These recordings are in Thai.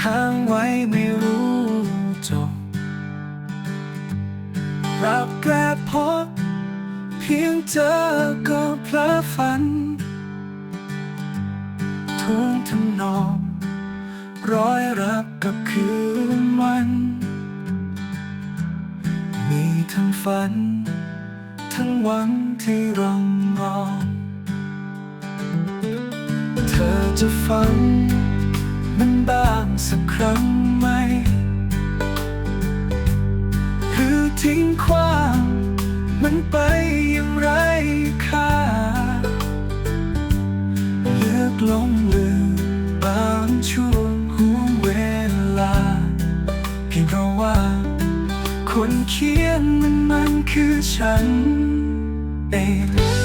ค้างไว้ไม่รู้จบรักแรกพบเพียงเจอก็เพลอฝัน ทุ่งทำนอง ร้อยรักกับคืนวัน มีทั้งฝัน ทั้งหวังที่รังรอเธอจะฟัง มันบ้างสักครั้งไหมหรือทิ้งความมันไปอย่างไรค่าเลือกลงลืมบางช่วงห่วเวลา เพียงเพราะว่า คนเขียนมันมันคือฉันเอง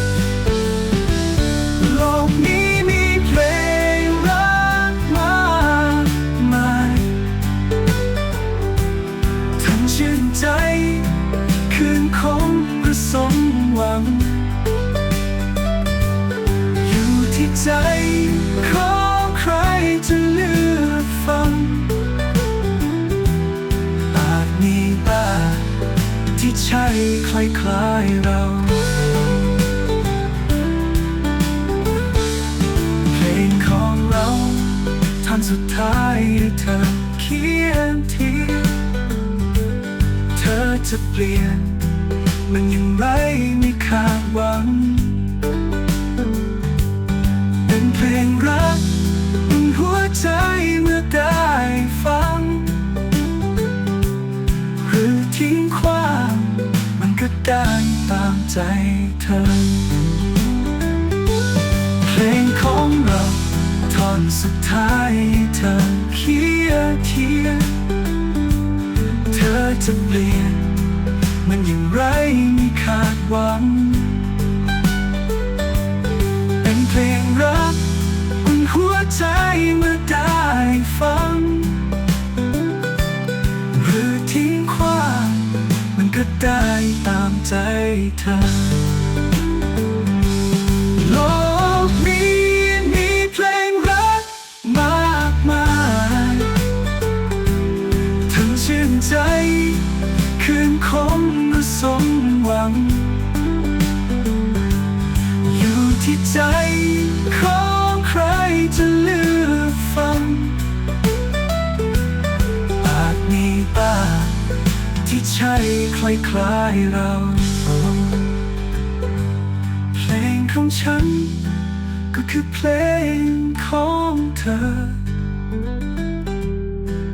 ใช่คล้ายเราเพลงของเราท่านสุดท้ายที่เธอเขียนทีเธอจะเปลี่ยน มันยังไรไม่คาดหวัง การตามใจเธอ เพลงของเราท่อนสุดท้ายเธอเขียเทียเธอจะเปลี่ยน มันอย่างไรไม่คาดหวัง ใจเธอ โลกนี้มีเพลงรักมากมายทั้งชื่นใจ คืนคมหรือสมหวัง อยู่ที่ใจ คล้ายเราเพลงของฉัน ก็คือเพลงของเธอ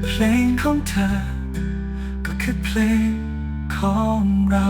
เพลงของเธอ ก็คือเพลงของเรา